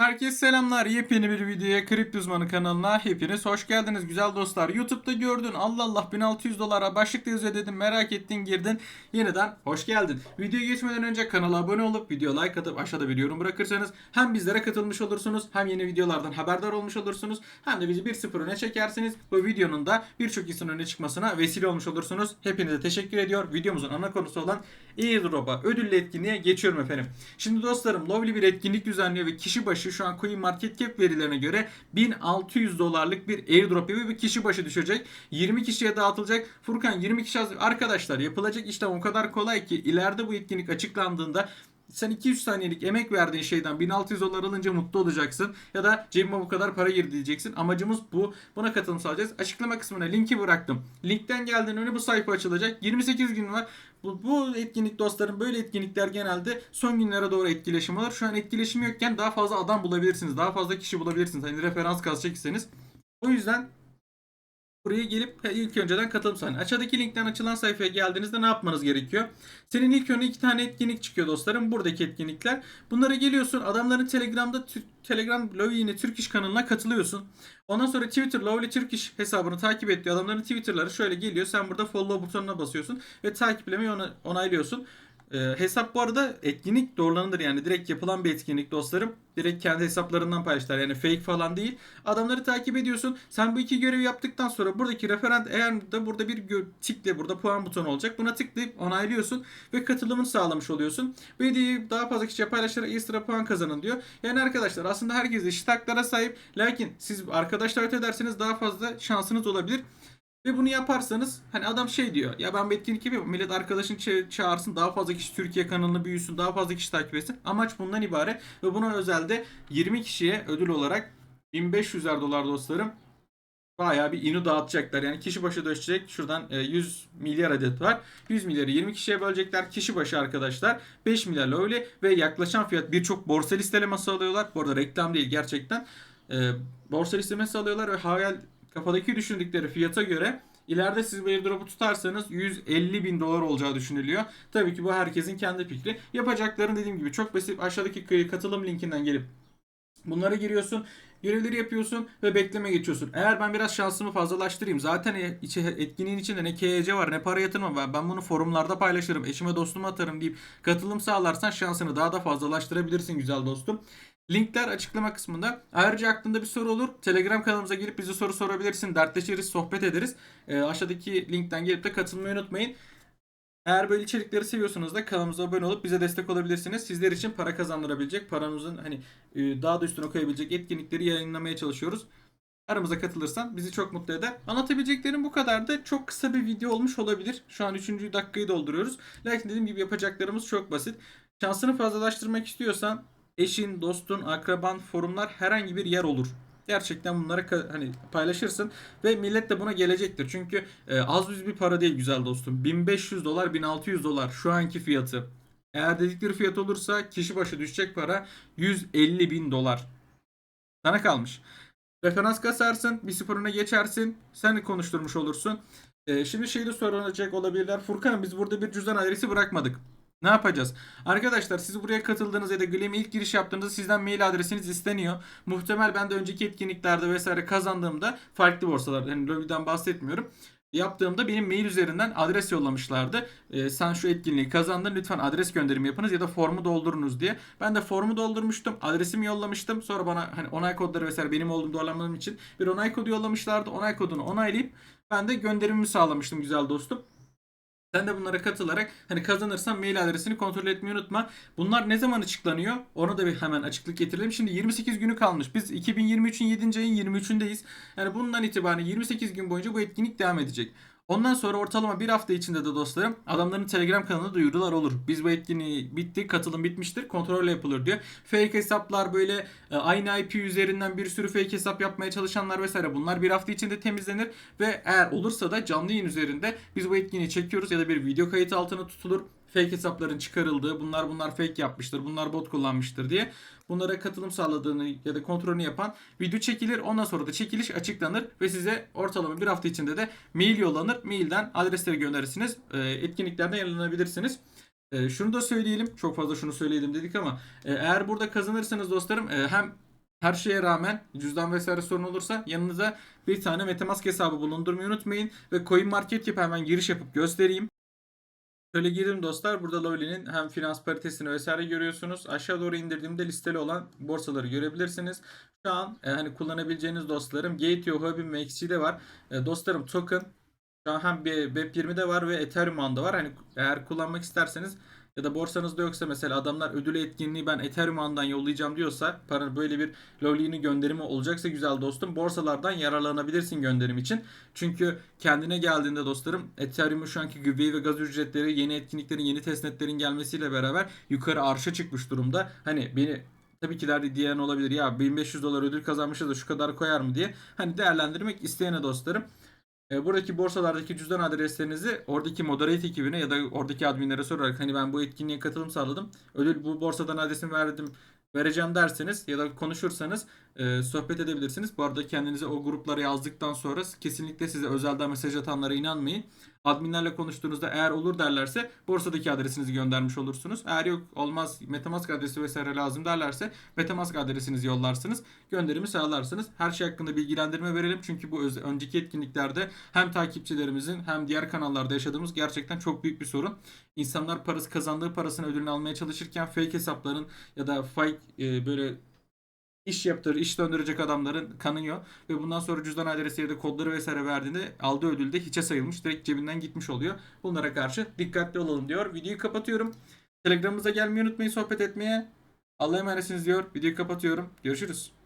Herkese selamlar. Yepyeni bir videoya Kripto Uzmanı kanalına hepiniz hoş geldiniz güzel dostlar. YouTube'da gördün Allah Allah 1600 dolara başlıkta yazıyor dedim merak ettin girdin. Yeniden hoş geldin. Videoya geçmeden önce kanala abone olup video like atıp aşağıda bir yorum bırakırsanız hem bizlere katılmış olursunuz hem yeni videolardan haberdar olmuş olursunuz hem de bizi 1-0 öne çekersiniz. Bu videonun da birçok insanın öne çıkmasına vesile olmuş olursunuz. Hepinize teşekkür ediyor. Videomuzun ana konusu olan airdrop'a ödüllü etkinliğe geçiyorum efendim. Şimdi dostlarım Lovely bir etkinlik düzenliyor ve kişi başı şu an CoinMarketCap verilerine göre 1600 dolarlık bir airdrop yapıyor ve kişi başı düşecek. 20 kişiye dağıtılacak. Furkan 20 kişi arkadaşlar yapılacak işlem o kadar kolay ki ileride bu etkinlik açıklandığında sen 200 saniyelik emek verdiğin şeyden 1600 dolar alınca mutlu olacaksın. Ya da cebime bu kadar para girdi diyeceksin. Amacımız bu. Buna katılım sağlayacağız. Açıklama kısmına linki bıraktım. Linkten geldiğin önce bu sayfa açılacak. 28 gün var. Bu, bu etkinlik dostlarım böyle etkinlikler genelde son günlere doğru etkileşim alır. Şu an etkileşim yokken daha fazla adam bulabilirsiniz. Daha fazla kişi bulabilirsiniz. Hani referans kasacak iseniz. O yüzden Buraya gelip ilk önceden katılım sahne. Aşağıdaki linkten açılan sayfaya geldiğinizde ne yapmanız gerekiyor? Senin ilk önce iki tane etkinlik çıkıyor dostlarım. Buradaki etkinlikler. Bunlara geliyorsun. Adamların Telegram'da Telegram Lovely'nin Türk İş kanalına katılıyorsun. Ondan sonra Twitter Lovely Türk İş hesabını takip et diyor. Adamların Twitter'ları şöyle geliyor. Sen burada follow butonuna basıyorsun ve takiplemeyi ona, onaylıyorsun. Ee, hesap bu arada etkinlik doğrulanır yani direkt yapılan bir etkinlik dostlarım. Direkt kendi hesaplarından paylaştılar yani fake falan değil. Adamları takip ediyorsun. Sen bu iki görevi yaptıktan sonra buradaki referent eğer de burada bir tikle burada puan butonu olacak. Buna tıklayıp onaylıyorsun ve katılımını sağlamış oluyorsun. Bu hediyeyi daha fazla kişiye paylaşarak ekstra puan kazanın diyor. Yani arkadaşlar aslında herkes eşit haklara sahip. Lakin siz arkadaşlar ederseniz daha fazla şansınız olabilir. Ve bunu yaparsanız hani adam şey diyor ya ben bir etkinlik yapıyorum millet arkadaşını ça- çağırsın daha fazla kişi Türkiye kanalını büyüsün daha fazla kişi takip etsin. Amaç bundan ibaret ve buna özelde 20 kişiye ödül olarak 1500'er dolar dostlarım bayağı bir inu dağıtacaklar. Yani kişi başı düşecek. Şuradan e, 100 milyar adet var. 100 milyarı 20 kişiye bölecekler. Kişi başı arkadaşlar 5 milyar öyle ve yaklaşan fiyat birçok borsa listelemesi alıyorlar. Bu arada reklam değil gerçekten. E, borsa listelemesi alıyorlar ve hayal kafadaki düşündükleri fiyata göre ileride siz bu airdrop'u tutarsanız 150 bin dolar olacağı düşünülüyor. Tabii ki bu herkesin kendi fikri. Yapacakların dediğim gibi çok basit. Aşağıdaki katılım linkinden gelip Bunlara giriyorsun, görevleri yapıyorsun ve bekleme geçiyorsun. Eğer ben biraz şansımı fazlalaştırayım. Zaten e- içi, etkinliğin içinde ne KYC var ne para yatırma var. Ben bunu forumlarda paylaşırım, eşime dostuma atarım deyip katılım sağlarsan şansını daha da fazlalaştırabilirsin güzel dostum. Linkler açıklama kısmında. Ayrıca aklında bir soru olur. Telegram kanalımıza gelip bize soru sorabilirsin. Dertleşiriz, sohbet ederiz. Ee, aşağıdaki linkten gelip de katılmayı unutmayın. Eğer böyle içerikleri seviyorsanız da kanalımıza abone olup bize destek olabilirsiniz. Sizler için para kazandırabilecek, paranızın hani e, daha da üstüne koyabilecek etkinlikleri yayınlamaya çalışıyoruz. Aramıza katılırsan bizi çok mutlu eder. Anlatabileceklerim bu kadardı. Çok kısa bir video olmuş olabilir. Şu an 3. dakikayı dolduruyoruz. Lakin dediğim gibi yapacaklarımız çok basit. Şansını fazlalaştırmak istiyorsan eşin, dostun, akraban, forumlar herhangi bir yer olur. Gerçekten bunları hani paylaşırsın ve millet de buna gelecektir. Çünkü e, az düz bir para değil güzel dostum. 1500 dolar, 1600 dolar şu anki fiyatı. Eğer dedikleri fiyat olursa kişi başı düşecek para 150 bin dolar. Sana kalmış. Referans kasarsın, bir sıfırına geçersin, sen konuşturmuş olursun. Ee, şimdi şeyi de sorulacak olabilirler. Furkan biz burada bir cüzdan adresi bırakmadık. Ne yapacağız? Arkadaşlar siz buraya katıldığınız ya da Gleam'e ilk giriş yaptığınızda sizden mail adresiniz isteniyor. Muhtemel ben de önceki etkinliklerde vesaire kazandığımda farklı borsalar, hani lobby'den bahsetmiyorum. Yaptığımda benim mail üzerinden adres yollamışlardı. Ee, sen şu etkinliği kazandın lütfen adres gönderimi yapınız ya da formu doldurunuz diye. Ben de formu doldurmuştum. Adresimi yollamıştım. Sonra bana hani onay kodları vesaire benim olduğum doğrulanmam için bir onay kodu yollamışlardı. Onay kodunu onaylayıp ben de gönderimimi sağlamıştım güzel dostum. Sen de bunlara katılarak hani kazanırsan mail adresini kontrol etmeyi unutma. Bunlar ne zaman açıklanıyor? Onu da bir hemen açıklık getirelim. Şimdi 28 günü kalmış. Biz 2023'ün 7. ayın 23'ündeyiz. Yani bundan itibaren 28 gün boyunca bu etkinlik devam edecek. Ondan sonra ortalama bir hafta içinde de dostlarım adamların Telegram kanalına duyurular olur. Biz bu etkinliği bitti, katılım bitmiştir, kontrol yapılır diyor. Fake hesaplar böyle e, aynı IP üzerinden bir sürü fake hesap yapmaya çalışanlar vesaire bunlar bir hafta içinde temizlenir ve eğer olursa da canlı yayın üzerinde biz bu etkinliği çekiyoruz ya da bir video kayıtı altına tutulur. Fake hesapların çıkarıldığı, bunlar bunlar fake yapmıştır, bunlar bot kullanmıştır diye bunlara katılım sağladığını ya da kontrolünü yapan video çekilir. Ondan sonra da çekiliş açıklanır ve size ortalama bir hafta içinde de mail yollanır. Mailden adresleri gönderirsiniz. E, etkinliklerden yararlanabilirsiniz. E, şunu da söyleyelim. Çok fazla şunu söyleyelim dedik ama e, eğer burada kazanırsanız dostlarım hem Her şeye rağmen cüzdan vesaire sorun olursa yanınıza bir tane Metamask hesabı bulundurmayı unutmayın. Ve CoinMarketCap hemen giriş yapıp göstereyim. Şöyle girdim dostlar. Burada Lovely'nin hem finans paritesini vesaire görüyorsunuz. Aşağı doğru indirdiğimde listeli olan borsaları görebilirsiniz. Şu an e, hani kullanabileceğiniz dostlarım Gate.io, Huobi ve XC'de var. E, dostlarım token şu an hem bir Web20'de var ve Ethereum ağında var. Hani eğer kullanmak isterseniz ya da borsanızda yoksa mesela adamlar ödül etkinliği ben Ethereum ağından yollayacağım diyorsa para böyle bir Lovely'nin gönderimi olacaksa güzel dostum borsalardan yararlanabilirsin gönderim için. Çünkü kendine geldiğinde dostlarım Ethereum'un şu anki gübre ve gaz ücretleri yeni etkinliklerin yeni testnetlerin gelmesiyle beraber yukarı arşa çıkmış durumda. Hani beni Tabii ki der diyen olabilir ya 1500 dolar ödül kazanmışız da şu kadar koyar mı diye. Hani değerlendirmek isteyene dostlarım. E, buradaki borsalardaki cüzdan adreslerinizi oradaki moderate ekibine ya da oradaki adminlere sorarak hani ben bu etkinliğe katılım sağladım. Ödül bu borsadan adresimi verdim vereceğim derseniz ya da konuşursanız e, sohbet edebilirsiniz. Bu arada kendinize o gruplara yazdıktan sonra kesinlikle size özelden mesaj atanlara inanmayın. Adminlerle konuştuğunuzda eğer olur derlerse borsadaki adresinizi göndermiş olursunuz. Eğer yok olmaz Metamask adresi vesaire lazım derlerse Metamask adresinizi yollarsınız. Gönderimi sağlarsınız. Her şey hakkında bilgilendirme verelim. Çünkü bu önceki etkinliklerde hem takipçilerimizin hem diğer kanallarda yaşadığımız gerçekten çok büyük bir sorun. İnsanlar parası kazandığı parasını ödülünü almaya çalışırken fake hesapların ya da fake e, böyle iş yaptırır, iş döndürecek adamların kanıyor ve bundan sonra cüzdan adresi ya da kodları vesaire verdiğinde aldığı ödül de hiçe sayılmış. Direkt cebinden gitmiş oluyor. Bunlara karşı dikkatli olalım diyor. Videoyu kapatıyorum. Telegramımıza gelmeyi unutmayın sohbet etmeye. Allah'a emanetsiniz diyor. Videoyu kapatıyorum. Görüşürüz.